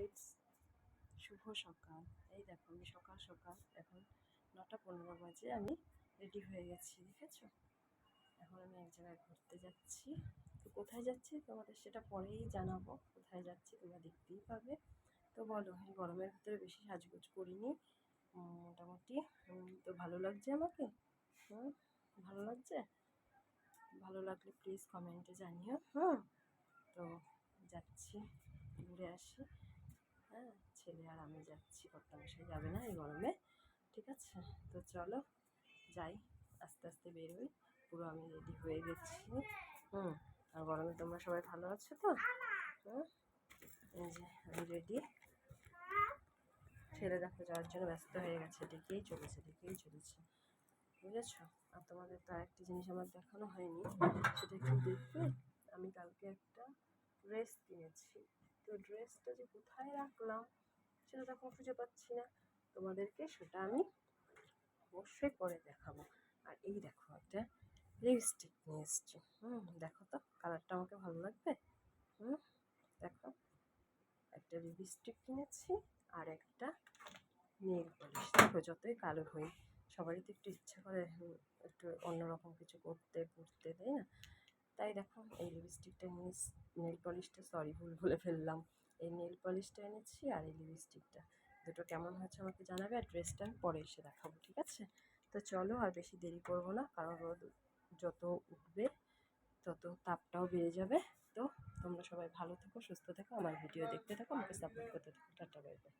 Guides শুভ সকাল। এই দেখো, আমি সকাল সকাল এখন নটা পনেরো বাজে, আমি রেডি হয়ে গেছি, দেখেছ? এখন আমি এক জায়গায় ঘুরতে যাচ্ছি। তো কোথায় যাচ্ছি তোমাদের সেটা পরেই জানাব, কোথায় যাচ্ছি তোমরা দেখতেই পাবে। তো বলো এই গরমের ভিতরে বেশি সাজগোজ করিনি। মোটামুটি তো ভালো লাগছে আমাকে? হুম, ভালো লাগছে? ভালো লাগলে প্লিজ কমেন্টে জানিও হ্যাঁ তো যাচ্ছি, ঘুরে আসি। হ্যাঁ ছেলে আর আমি যাচ্ছি, কর্তামশাই যাবে না এই গরমে। ঠিক আছে? তো চলো, যাই, আস্তে আস্তে বেরোই। পুরো আমি রেডি হয়ে গেছি। হুম, আর গরমে তোমরা সবাই ভালো আছো তো? এই যে আমি রেডি ছেলে দেখো যাওয়ার জন্য ব্যস্ত হয়ে গেছে, ডেকেই চলেছে ডেকেই চলেছে। বুঝেছ? আর তোমাদের তো আরেকটি জিনিস আমার দেখানো হয়নি, সেটা কি দেখবে। আমি কালকে একটা ড্রেস কিনেছি। তো ড্রেসটা যে কোথায় রাখলাম? সেটা তখন খুঁজে পাচ্ছি না। তোমাদেরকে সেটা আমি অবশ্যই পরে দেখাবো। আর এই দেখো একটা লিপস্টিক নিয়ে এসছি। হুম, দেখো তো কালারটা আমাকে ভালো লাগবে? হুম, দেখো, একটা লিপস্টিক কিনেছি আর একটা নেল পলিশ দেখো, যতই কালো হই, সবারই তো একটু ইচ্ছা করে একটু অন্যরকম কিছু করতে পড়তে তাই না? তাই দেখো, এই লিপস্টিকটা নিয়ে নেল পলিশটা সরি ভুল বলে ফেললাম। এই নেল পলিশটা এনেছি আর এই লিপস্টিকটা দুটো কেমন হয়েছে আমাকে জানাবে আর ড্রেসটা আমি পরে এসে দেখাবো, ঠিক আছে? তো চলো আর বেশি দেরি করব না, কারণ রোদ যত উঠবে, তত তাপটাও বেড়ে যাবে। তো তোমরা সবাই ভালো থেকো, সুস্থ থেকো, আমার ভিডিও দেখতে থাকো, আমাকে সাপোর্ট করতে থাকো। Tata bye bye